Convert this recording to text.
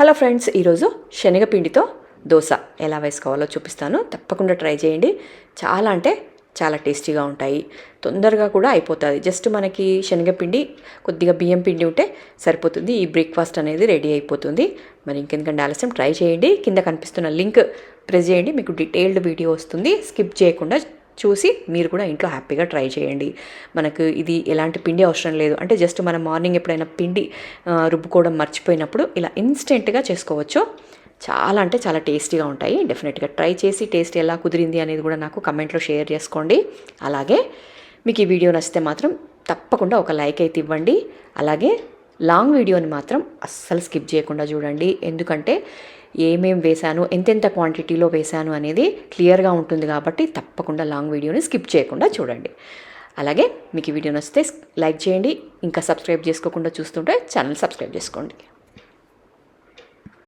Hello friends ఈరోజు శనగపిండితో దోశ ఎలా వేసుకోవాలో చూపిస్తాను. తప్పకుండా ట్రై చేయండి. చాలా అంటే చాలా టేస్టీగా ఉంటాయి. తొందరగా కూడా అయిపోతుంది. జస్ట్ మనకి శనగపిండి కొద్దిగా బియ్యం పిండి ఉంటే సరిపోతుంది. ఈ బ్రేక్ఫాస్ట్ అనేది రెడీ అయిపోతుంది. మరి ఇంకెందుకంటే ఆలస్యం? ట్రై చేయండి. కింద కనిపిస్తున్న లింక్ ప్రెస్ చేయండి. మీకు డీటెయిల్డ్ వీడియో వస్తుంది. స్కిప్ చేయకుండా చూసి మీరు కూడా ఇంట్లో హ్యాపీగా ట్రై చేయండి. మనకు ఇది ఎలాంటి పిండి అవసరం లేదు. అంటే జస్ట్ మనం మార్నింగ్ ఎప్పుడైనా పిండి రుబ్బుకోవడం మర్చిపోయినప్పుడు ఇలా ఇన్స్టెంట్గా చేసుకోవచ్చు. చాలా అంటే చాలా టేస్టీగా ఉంటాయి. డెఫినెట్గా ట్రై చేసి టేస్ట్ ఎలా కుదిరింది అనేది కూడా నాకు కమెంట్లో షేర్ చేసుకోండి. అలాగే మీకు ఈ వీడియో నచ్చితే మాత్రం తప్పకుండా ఒక లైక్ అయితే ఇవ్వండి. అలాగే లాంగ్ వీడియోని మాత్రం అస్సలు స్కిప్ చేయకుండా చూడండి. ఎందుకంటే ఏమేం వేశాను ఎంతెంత క్వాంటిటీలో వేశాను అనేది క్లియర్గా ఉంటుంది కాబట్టి తప్పకుండా లాంగ్ వీడియోని స్కిప్ చేయకుండా చూడండి. అలాగే మీకు ఈ వీడియో నచ్చితే లైక్ చేయండి. ఇంకా సబ్స్క్రైబ్ చేసుకోకుండా చూస్తుంటే ఛానల్ సబ్స్క్రైబ్ చేసుకోండి.